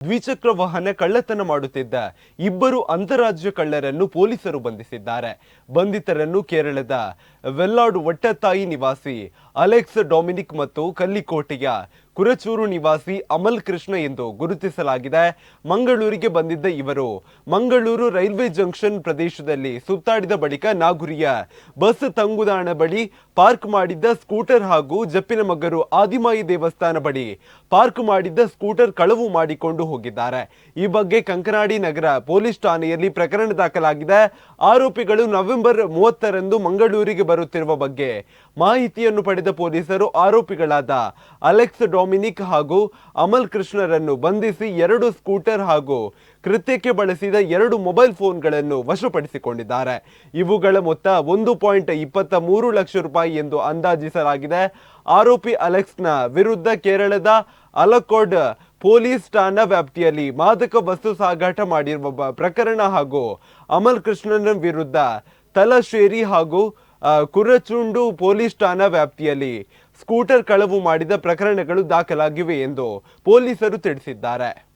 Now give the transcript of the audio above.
ದ್ವಿಚಕ್ರ ವಾಹನ ಕಳ್ಳತನ ಮಾಡುತ್ತಿದ್ದ ಇಬ್ಬರು ಅಂತಾರಾಜ್ಯ ಕಳ್ಳರನ್ನು ಪೊಲೀಸರು ಬಂಧಿಸಿದ್ದಾರೆ. ಬಂಧಿತರನ್ನು ಕೇರಳದ ವೆಲ್ಲಾಡ್ ಒಟ್ಟತಾಯಿ ನಿವಾಸಿ ಅಲೆಕ್ಸ್ ಡೊಮಿನಿಕ್ ಮತ್ತು ಕಲ್ಲಿಕೋಟೆಯ ಕುರಚೂರು ನಿವಾಸಿ ಅಮಲ್ ಕೃಷ್ಣ ಎಂದು ಗುರುತಿಸಲಾಗಿದೆ. ಮಂಗಳೂರಿಗೆ ಬಂದಿದ್ದ ಇವರು ಮಂಗಳೂರು ರೈಲ್ವೆ ಜಂಕ್ಷನ್ ಪ್ರದೇಶದಲ್ಲಿ ಸುತ್ತಾಡಿದ ಬಳಿಕ ನಾಗುರಿಯ ಬಸ್ ತಂಗುದಾಣ ಬಳಿ ಪಾರ್ಕ್ ಮಾಡಿದ್ದ ಸ್ಕೂಟರ್ ಹಾಗೂ ಜಪ್ಪಿನ ಮಗ್ಗರು ಆದಿಮಾಯಿ ದೇವಸ್ಥಾನ ಬಳಿ ಪಾರ್ಕ್ ಮಾಡಿದ್ದ ಸ್ಕೂಟರ್ ಕಳವು ಮಾಡಿಕೊಂಡು ಹೋಗಿದ್ದಾರೆ. ಈ ಬಗ್ಗೆ ಕಂಕನಾಡಿ ನಗರ ಪೊಲೀಸ್ ಠಾಣೆಯಲ್ಲಿ ಪ್ರಕರಣ ದಾಖಲಾಗಿದೆ. ಆರೋಪಿಗಳು ನವೆಂಬರ್ ಮೂವತ್ತರಂದು ಮಂಗಳೂರಿಗೆ ಬರುತ್ತಿರುವ ಬಗ್ಗೆ ಮಾಹಿತಿಯನ್ನು ಪಡೆದ ಪೊಲೀಸರು ಆರೋಪಿಗಳಾದ ಅಲೆಕ್ಸ್ ಡೊಮಿನಿಕ್ ಹಾಗೂ ಅಮಲ್ ಕೃಷ್ಣರನ್ನು ಬಂಧಿಸಿ ಎರಡು ಸ್ಕೂಟರ್ ಹಾಗೂ ಕೃತ್ಯಕ್ಕೆ ಬಳಸಿದ ಎರಡು ಮೊಬೈಲ್ ಫೋನ್ಗಳನ್ನು ವಶಪಡಿಸಿಕೊಂಡಿದ್ದಾರೆ. ಇವುಗಳ ಮೊತ್ತ ಒಂದು ಪಾಯಿಂಟ್ ಇಪ್ಪತ್ತ ಮೂರು ಲಕ್ಷ ರೂಪಾಯಿ ಎಂದು ಅಂದಾಜಿಸಲಾಗಿದೆ. ಆರೋಪಿ ಅಲೆಕ್ಸ್ನ ವಿರುದ್ಧ ಕೇರಳದ ಅಲಕೋಡ್ ಪೊಲೀಸ್ ಠಾಣಾ ವ್ಯಾಪ್ತಿಯಲ್ಲಿ ಮಾದಕ ವಸ್ತು ಸಾಗಾಟ ಮಾಡಿರುವ ಪ್ರಕರಣ ಹಾಗೂ ಅಮಲ್ ಕೃಷ್ಣನ ವಿರುದ್ಧ ತಲಶೇರಿ ಹಾಗೂ ಕುರಚುಂಡು ಪೊಲೀಸ್ ಠಾಣಾ ವ್ಯಾಪ್ತಿಯಲ್ಲಿ ಸ್ಕೂಟರ್ ಕಳವು ಮಾಡಿದ ಪ್ರಕರಣಗಳು ದಾಖಲಾಗಿವೆ ಎಂದು ಪೊಲೀಸರು ತಿಳಿಸಿದ್ದಾರೆ.